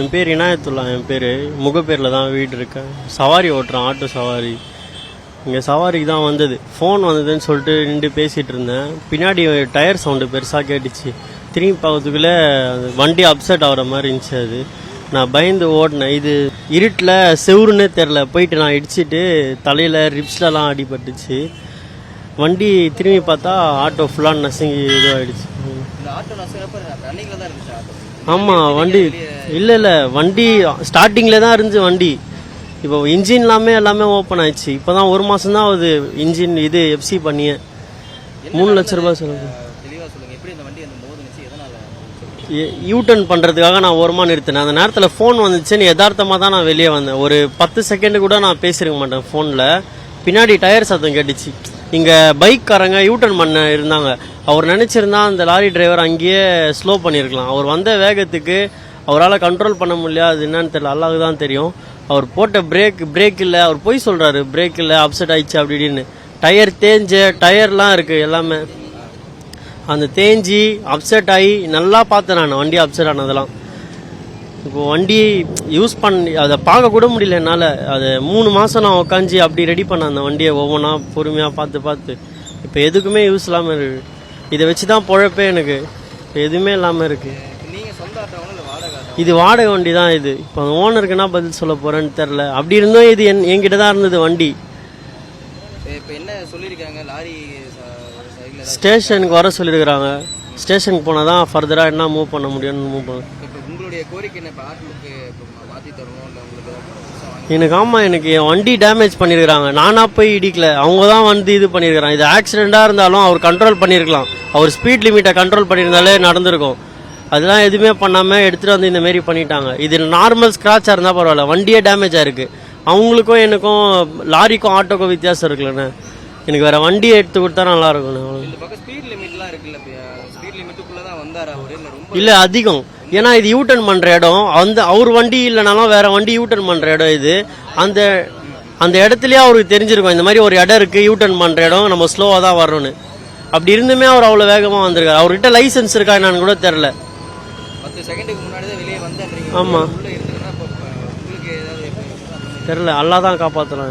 என் பேர் இனாயத்துல்லா என் பேர் முகப்பேரில் தான் வீடு இருக்கேன் சவாரி ஓட்டுறேன் ஆட்டோ சவாரி. இங்கே சவாரிக்கு தான் வந்தது. ஃபோன் வந்ததுன்னு சொல்லிட்டு நின்று பேசிகிட்டு இருந்தேன். பின்னாடி டயர் சவுண்டு பெருசாக கேட்டுச்சு. திரும்பி பார்க்கறதுக்குள்ளே வண்டி அப்செட் ஆகிற மாதிரி இருந்துச்சு அது. நான் பயந்து ஓடினேன். இது இருட்டில் செவுருன்னே தெரில போயிட்டு நான் இடிச்சிட்டு தலையில் ரிப்ஸ்லலாம் அடிபட்டுச்சு. வண்டி திரும்பி பார்த்தா ஆட்டோ ஃபுல்லாக நசுங்கி இதுவாகிடுச்சு ஆமாம் வண்டி இல்லை இல்லை வண்டி ஸ்டார்டிங்கில் தான் இருந்துச்சு வண்டி. இப்போ இன்ஜின் எல்லாமே எல்லாமே ஓப்பன் ஆயிடுச்சு. இப்போ தான் ஒரு மாதம் தான் ஆகுது இன்ஜின் இது எஃப்சி பண்ணியே. மூணு லட்ச ரூபாய் சொல்லுங்க. யூ டர்ன் பண்ணுறதுக்காக நான் ஓரமாக நிறுத்தினேன். அந்த நேரத்தில் ஃபோன் வந்துச்சுன்னு யதார்த்தமாக தான் நான் வெளியே வந்தேன். ஒரு பத்து செகண்ட் கூட நான் பேசியிருக்க மாட்டேன் ஃபோனில் பின்னாடி டயர் சத்தம் கேட்டுச்சு. இங்கே பைக்காரங்க யூ டர்ன் பண்ண இருந்தாங்க. அவர் நினச்சிருந்தா அந்த லாரி டிரைவர் அங்கேயே ஸ்லோ பண்ணியிருக்கலாம் அவர் வந்த வேகத்துக்கு அவரால் கண்ட்ரோல் பண்ண முடியல அது என்னன்னு தெரியல. அல்லாஹ் தான் தெரியும். அவர் போட்ட பிரேக் பிரேக் இல்லை. அவர் போய் சொல்கிறாரு பிரேக் இல்லை. அப்செட் ஆயிடுச்சு அப்படி இப்படின்னு. டயர் தேஞ்ச டயர்லாம் இருக்குது எல்லாமே. அந்த தேஞ்சி அப்செட் ஆகி நல்லா பார்த்தேன் நான். வண்டி அப்செட் ஆனதெல்லாம். இப்போ வண்டி யூஸ் பண்ணி அதை பார்க்க கூட முடியல என்னால். அதை மூணு மாதம் நான் உட்காந்து அப்படி ரெடி பண்ணேன் அந்த வண்டியை ஒவ்வொன்றா பொறுமையாக பார்த்து பார்த்து. இப்போ எதுக்குமே யூஸ் இல்லாமல் இருக்கு. இதை வச்சு தான் பொழப்பே எனக்கு. இப்போ எதுவுமே இல்லாமல் இருக்குது இப்ப நீங்க சொந்த ஆட்டோவா இல்ல வாடகை ஆட்டோ இது வாடகை வண்டி தான் இது. இப்போ அந்த ஓனருக்கு என்ன பதில் சொல்ல போகிறேன்னு தெரில அப்படி இருந்தும் இது என் என்கிட்ட தான் இருந்தது வண்டி. இப்ப என்ன சொல்லியிருக்காங்க? லாரி ஸ்டேஷனுக்கு வர சொல்லியிருக்கிறாங்க. ஸ்டேஷனுக்கு போனால் தான் ஃபர்தராக என்ன மூவ் பண்ண முடியும்னு மூவ் பண்ண உங்களுடைய கோரிக்கை என்ன? இப்போ இப்போ மாற்றி தரணும்? இல்லை உங்களுக்கு எனக்கு ஆமாம் எனக்கு என் வண்டி டேமேஜ் பண்ணியிருக்கிறாங்க. நானா போய் இடிக்கல. அவங்க தான் வந்து இது பண்ணியிருக்கிறாங்க. இது ஆக்சிடெண்ட்டாக இருந்தாலும் அவர் கண்ட்ரோல் பண்ணியிருக்கலாம். அவர் ஸ்பீட் லிமிட்டை கண்ட்ரோல் பண்ணியிருந்தாலே நடந்திருக்கும். அதெல்லாம் எதுவுமே பண்ணாமல் எடுத்துகிட்டு வந்து இந்த மாரி பண்ணிட்டாங்க. இது நார்மல் ஸ்க்ராட்சாக இருந்தால் பரவாயில்ல. வண்டியே டேமேஜ் ஆயிருக்கு. அவங்களுக்கும் எனக்கும் லாரிக்கும் ஆட்டோக்கும் வித்தியாசம் இருக்குல்லண்ணே. எனக்கு வேறு வண்டியை எடுத்து கொடுத்தா நல்லா அவரு? இல்லை அதிகம். ஏன்னா இது யூட்டர்ன் பண்ற இடம். அந்த அவர் வண்டி இல்லைனாலும் வேற வண்டி யூட்டர்ன் பண்ற இடம் இது. அந்த அந்த இடத்துலயே அவருக்கு தெரிஞ்சிருக்கும். இந்த மாதிரி ஒரு இடம் இருக்கு யூட்டர்ன் பண்ற இடம். நம்ம ஸ்லோவா தான் வரணும்னு அப்படி இருந்துமே அவர் அவ்வளவு வேகமா வந்திருக்காரு. அவர்கிட்ட லைசென்ஸ் இருக்கா என்னன்னு கூட தெரியல. பத்து செகண்டுக்கு முன்னாடி தான் வெளியே வந்தேன்றீங்க. ஆமா. உள்ளே இருந்ததுன்னா இப்போ உங்களுக்கு ஏதாவது எப்படி தெரியல. அல்லா தான் காப்பாத்தலாம்